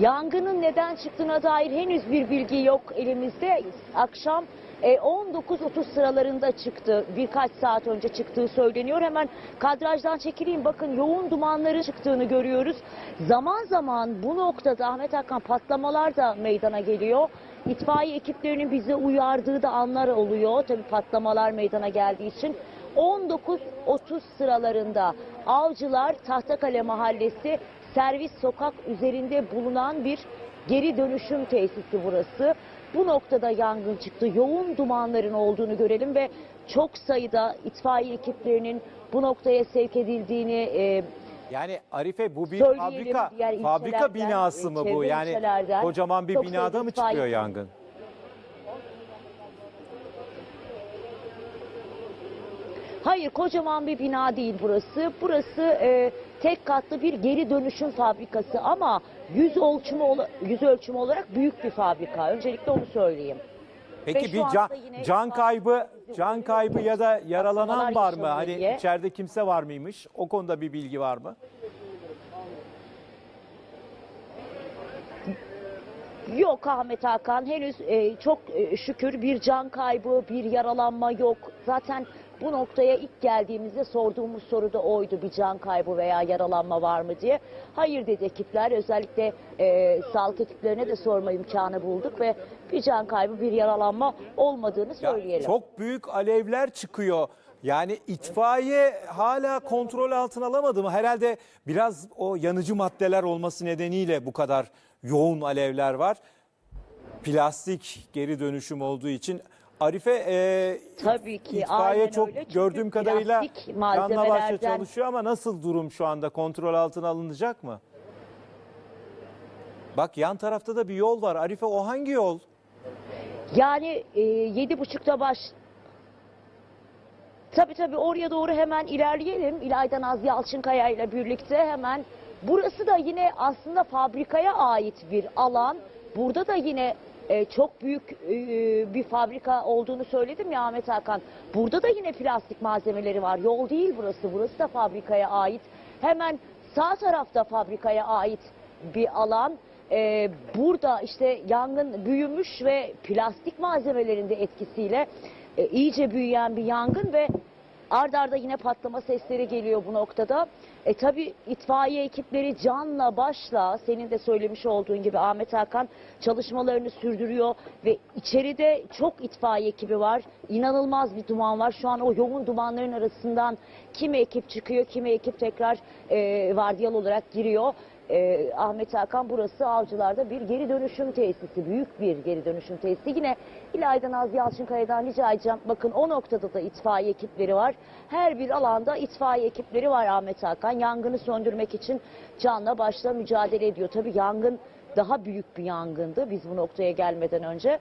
Yangının neden çıktığına dair henüz bir bilgi yok elimizde. Akşam e, 19.30 sıralarında çıktı. Birkaç saat önce çıktığı söyleniyor. Hemen kadrajdan çekileyim. Bakın yoğun dumanların çıktığını görüyoruz. Zaman zaman bu noktada Ahmet Hakan patlamalar da meydana geliyor. İtfaiye ekiplerinin bize uyardığı da anlar oluyor. Tabii patlamalar meydana geldiği için. 19.30 sıralarında Avcılar Tahtakale Mahallesi servis sokak üzerinde bulunan bir geri dönüşüm tesisi burası. Bu noktada yangın çıktı. Yoğun dumanların olduğunu görelim ve çok sayıda itfaiye ekiplerinin bu noktaya sevk edildiğini e, Yani Arife bu bir Söyleyelim, fabrika fabrika binası mı bu? Yani kocaman bir binada mı çıkıyor yangın? Hayır kocaman bir bina değil burası. Burası e, tek katlı bir geri dönüşüm fabrikası ama yüz ölçümü yüz ölçümü olarak büyük bir fabrika. Öncelikle onu söyleyeyim. Peki bir can, can kaybı can kaybı ya da yaralanan var mı? Hani diye. içeride kimse var mıymış? O konuda bir bilgi var mı? Yok Ahmet Hakan henüz e, çok e, şükür bir can kaybı, bir yaralanma yok. Zaten bu noktaya ilk geldiğimizde sorduğumuz soru da oydu bir can kaybı veya yaralanma var mı diye. Hayır dedi ekipler özellikle e, sağlık ekiplerine de sorma imkanı bulduk ve bir can kaybı bir yaralanma olmadığını Ya söyleyelim. çok büyük alevler çıkıyor. Yani itfaiye hala kontrol altına alamadı mı? Herhalde biraz o yanıcı maddeler olması nedeniyle bu kadar yoğun alevler var. Plastik geri dönüşüm olduğu için Arife e, Tabii ki, itfaiye çok öyle. Çünkü gördüğüm kadarıyla plastik canla başla malzemelerden- çalışıyor ama nasıl durum şu anda kontrol altına alınacak mı? Bak yan tarafta da bir yol var. Arife o hangi yol? Yani e, yedi buçukta baş... Tabii tabii oraya doğru hemen ilerleyelim. İlayda Naz Yalçınkaya ile birlikte hemen. Burası da yine aslında fabrikaya ait bir alan. Burada da yine e, çok büyük e, bir fabrika olduğunu söyledim ya Ahmet Hakan. Burada da yine plastik malzemeleri var. Yol değil burası. Burası da fabrikaya ait. Hemen sağ tarafta fabrikaya ait bir alan. Ee, burada işte yangın büyümüş ve plastik malzemelerin de etkisiyle e, iyice büyüyen bir yangın ve ard arda yine patlama sesleri geliyor bu noktada. E tabi itfaiye ekipleri canla başla senin de söylemiş olduğun gibi Ahmet Hakan çalışmalarını sürdürüyor ve içeride çok itfaiye ekibi var. İnanılmaz bir duman var. Şu an o yoğun dumanların arasından kimi ekip çıkıyor, kimi ekip tekrar e, vardiyalı olarak giriyor. Ee, Ahmet Hakan burası Avcılar'da bir geri dönüşüm tesisi. Büyük bir geri dönüşüm tesisi. Yine İlayda Naz Yalçınkaya'dan rica edeceğim. Bakın o noktada da itfaiye ekipleri var. Her bir alanda itfaiye ekipleri var Ahmet Hakan. Yangını söndürmek için canla başla mücadele ediyor. Tabii yangın daha büyük bir yangındı biz bu noktaya gelmeden önce.